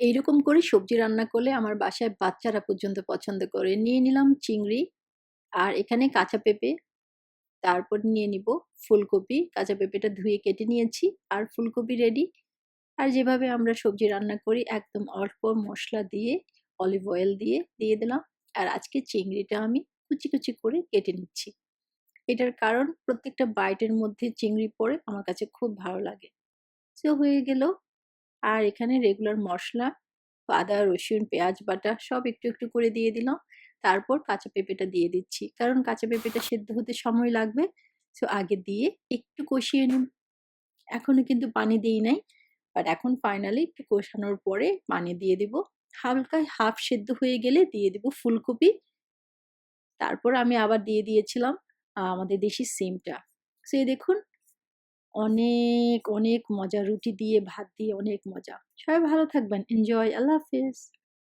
এইরকম করে সবজি রান্না করলে আমার বাসায় বাচ্চারা পর্যন্ত পছন্দ করে। নিয়ে নিলাম চিংড়ি আর এখানে কাঁচা পেঁপে। তারপর নিয়ে নিব ফুলকপি। কাঁচা পেঁপেটা ধুয়ে কেটে নিয়েছি আর ফুলকপি রেডি আর যেভাবে আমরা সবজি রান্না করি, একদম অল্প মশলা দিয়ে অলিভ অয়েল দিয়ে দিয়ে দিলাম। আর আজকে চিংড়িটা আমি কুচি কুচি করে কেটে নিচ্ছি। এটার কারণ, প্রত্যেকটা বাইটের মধ্যে চিংড়ি পড়ে আমার কাছে খুব ভালো লাগে। সে হয়ে গেল আর এখানে রেগুলার মশলা, আদা, রসুন, পেঁয়াজ, বাটা সব একটু একটু করে দিয়ে দিলাম। তারপর কাঁচা পেঁপেটা দিয়ে দিচ্ছি। কারণ কাঁচা পেঁপেটা সেদ্ধ হতে সময় লাগবে। সো আগে দিয়ে একটু কষিয়ে নিন। এখনও কিন্তু পানি দিই নাই। বাট এখন ফাইনালি একটু কষানোর পরে পানি দিয়ে দিব। হালকা হাফ সেদ্ধ হয়ে গেলে দিয়ে দিব ফুলকপি। তারপর আমি আবার দিয়ে দিয়েছিলাম আমাদের দেশি সিমটা। সো দেখুন অনেক অনেক মজা। রুটি দিয়ে, ভাত দিয়ে অনেক মজা। সবাই ভালো থাকবেন। এনজয় আল্লাহ হাফিজ।